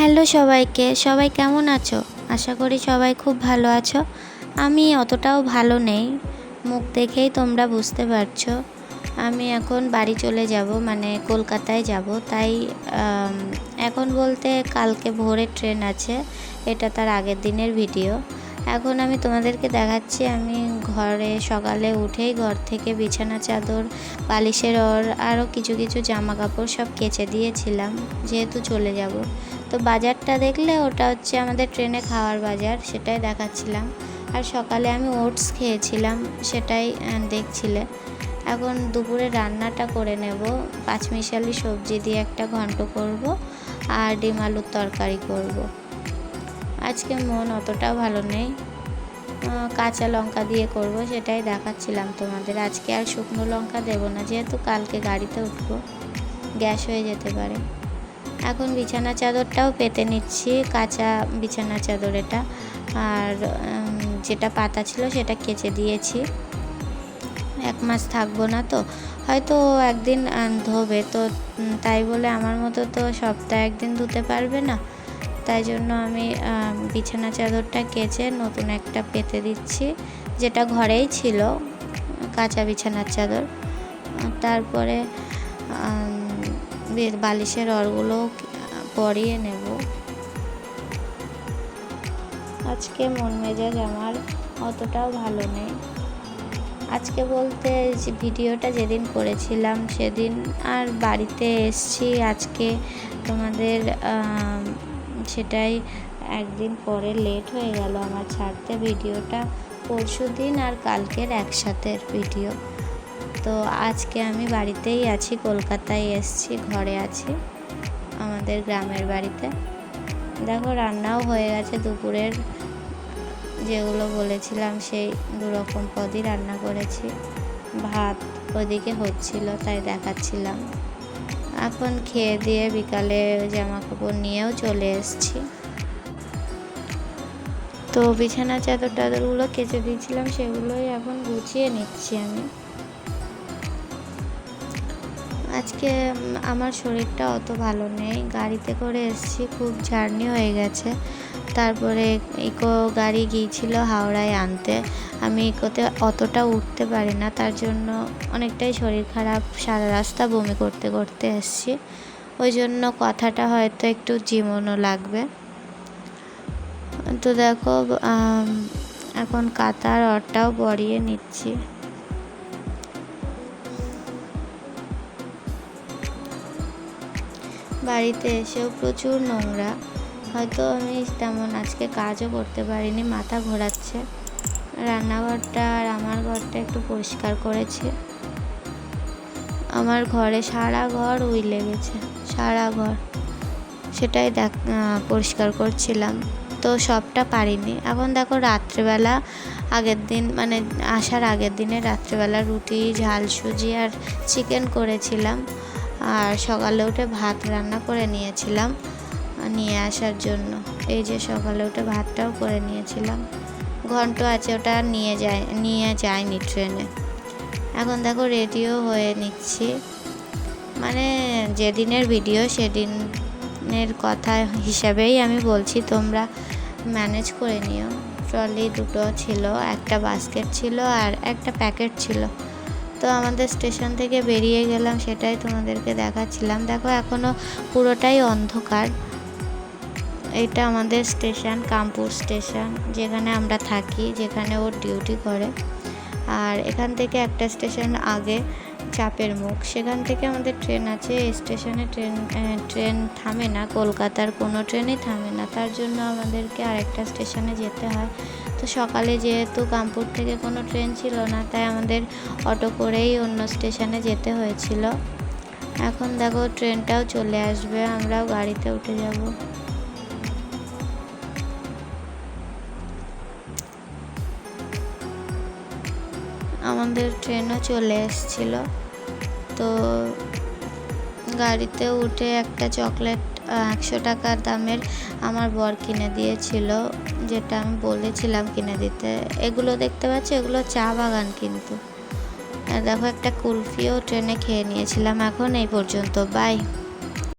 Hello সবাইকে, সবাই কেমন আছো? আশা করি সবাই খুব ভালো আছো। আমি অতটাও ভালো নেই, মুখ দেখেই তোমরা বুঝতে পারছ। আমি এখন বাড়ি চলে যাব মানে কলকাতায় যাব। তাই এখন বলতে কালকে ভোরে ট্রেন আছে, এটা তার আগের দিনের ভিডিও। এখন আমি তোমাদেরকে দেখাচ্ছি, আমি ঘরে সকালে উঠেই ঘর থেকে বিছানা, চাদর বালিশের ওর আরও কিছু কিছু জামা কাপড় সব কেচে দিয়েছিলাম, যেহেতু চলে যাব। তো বাজারটা দেখলে ওটা হচ্ছে আমাদের ট্রেনে খাওয়ার বাজার, সেটাই দেখাচ্ছিলাম। আর সকালে আমি ওটস খেয়েছিলাম, সেটাই দেখছিলে। এখন দুপুরে রান্নাটা করে নেব, পাঁচমিশালি সবজি দিয়ে একটা ঘন্ট করব, আর ডিম আলুর তরকারি করব। আজকে মন অতটাও ভালো নেই। কাঁচা লঙ্কা দিয়ে করব সেটাই দেখাচ্ছিলাম তোমাদের। আজকে আর শুকনো লঙ্কা দেবো না, যেহেতু কালকে গাড়িতে উঠবো, গ্যাস হয়ে যেতে পারে। এখন বিছানা চাদরটাও পেতে নিচ্ছি, কাঁচা বিছানা চাদর এটা। আর যেটা পাতা ছিল সেটা কেচে দিয়েছি। এক মাস থাকব না তো, হয়তো একদিন ধোবে তো তাই বলে আমার মতো তো সপ্তাহে একদিন ধুতে পারবে না। তাই জন্য আমি বিছানা চাদরটা কেচে নতুন একটা পেতে দিচ্ছি, যেটা ঘরেই ছিল, কাঁচা বিছানার চাদর। তারপরে বালিশের অরগুলো পরিয়ে নেব। আজকে মন মেজাজ আমার অতটাও ভালো নেই। আজকে বলতে ভিডিওটা যেদিন করেছিলাম, সেদিন আর বাড়িতে এসছি। আজকে তোমাদের সেটাই একদিন পরে লেট হয়ে গেল আমার ছাড়তে ভিডিওটা পরশু দিন আর কালকের একসাথের ভিডিও তো আজকে আমি বাড়িতেই আছি, কলকাতায় এসছি, ঘরে আছি আমাদের গ্রামের বাড়িতে। দেখো রান্নাও হয়ে গেছে, দুপুরের যেগুলো বলেছিলাম সেই দুরকম পদই রান্না করেছি। ভাত ওদিকে হচ্ছিল, তাই দেখাচ্ছিলাম। এখন খেয়ে দিয়ে বিকালে জামা কাপড় নিয়েও চলে এসেছি। তো বিছানা, চাদর, টাদরগুলো কেচে দিয়েছিলাম, সেগুলোই এখন গুছিয়ে নিচ্ছি আমি। আজকে আমার শরীরটা অত ভালো নেই। গাড়িতে করে এসেছি, খুব জার্নি হয়ে গেছে। তারপরে ইকো গাড়ি গিয়েছিল হাওড়ায় আনতে। আমি ইকোতে অতটা উঠতে পারি না, তার জন্য অনেকটাই শরীর খারাপ, সারা রাস্তা বমি করতে করতে এসেছি। ওই জন্য কথাটা হয়তো একটু জীবনও লাগবে। তো দেখো এখন কাতার অরটাও বড়িয়ে নিচ্ছি। বাড়িতে এসেও প্রচুর নোংরা। হয়তো আমি তেমন আজকে কাজও করতে পারিনি, মাথা ঘোরাচ্ছে। রান্নাঘরটা আর আমার ঘরটা একটু পরিষ্কার করেছি। আমার ঘরে সারা ঘর উই লেগেছে, সারা ঘর। সেটাই দেখ পরিষ্কার করছিলাম। তো সবটা পারিনি। এখন দেখো রাত্রেবেলা আগের দিন মানে আসার আগের দিনে রাত্রেবেলা রুটি, ঝাল সুজি আর চিকেন করেছিলাম। আর সকালে উঠে ভাত রান্না করে নিয়েছিলাম। নিয়ে আসার জন্য। এই যে সকালে উঠে ভাতটাও করে নিয়েছিলাম। ঘন্ট আছে, ওটা নিয়ে যায়, নিয়ে যায়নি ট্রেনে। এখন দেখো রেডিও হয়ে নিচ্ছি। মানে যেদিনের ভিডিও সেদিনের কথা হিসাবেই আমি বলছি, তোমরা ম্যানেজ করে নিও। ট্রলি দুটো ছিল, একটা বাস্কেট ছিল আর একটা প্যাকেট ছিল। তো আমাদের স্টেশন থেকে বেরিয়ে গেলাম, সেটাই তোমাদেরকে দেখাচ্ছিলাম। দেখো এখনও পুরোটাই অন্ধকার। এটা আমাদের স্টেশন, কামপুর স্টেশন, যেখানে আমরা থাকি, যেখানে ওর ডিউটি করে। আর এখান থেকে একটা স্টেশন আগে চাপের মুখ। সেখান থেকে আমাদের ট্রেন আছে স্টেশনে ট্রেন ট্রেন থামে না, কলকাতার কোনো ট্রেনই থামে না। তার জন্য আমাদেরকে আরেকটা স্টেশনে যেতে হয়। তো সকালে যেহেতু কামপুর থেকে কোনো ট্রেন ছিল না, তাই আমাদের অটো করেই অন্য স্টেশনে যেতে হয়েছিল। এখন দেখো, ট্রেনটাও চলে আসবে, আমরাও গাড়িতে উঠে যাব। আমাদের ট্রেনও চলে এসেছিল। তো গাড়িতে উঠে একটা চকলেট একশো টাকা দামের আমার বর কিনে দিয়েছিল, যেটা আমি বলেছিলাম কিনে দিতে। এগুলো দেখতে পাচ্ছি? এগুলো চা বাগান কিন্তু। দেখো একটা কুলফিও ট্রেনে খেয়ে নিয়েছিলাম। এখন এই পর্যন্ত। বাই।